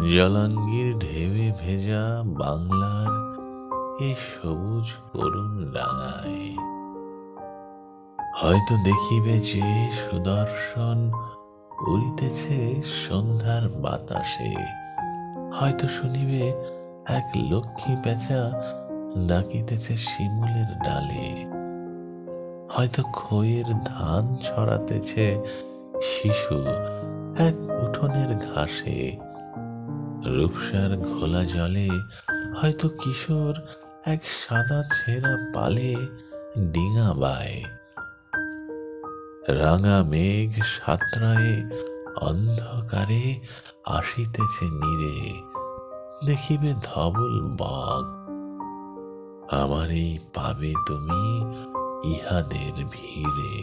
জলাঙ্গির ঢেউয়ে ভেজা বাংলার এ সবুজ করুণ ডাঙায়। হয়তো দেখিবে যে সুদর্শন উড়িতেছে সন্ধ্যার বাতাসে। হয়তো শুনিবে এক লক্ষ্মী পেঁচা ডাকিতেছে শিমুলের ডালে। হয়তো খইয়ের ধান ছড়াতেছে শিশু এক উঠোনের ঘাসে। রূপসার ঘোলা জলে হয়তো কিশোর এক সাদা ছেঁড়া পালে ডিঙা বায়। রাঙা মেঘ সাতরায়ে অন্ধকারে আসিতেছে নীরে, দেখিবে ধবল বক আমারই পাবে তুমি ইহাদের ভিড়ে।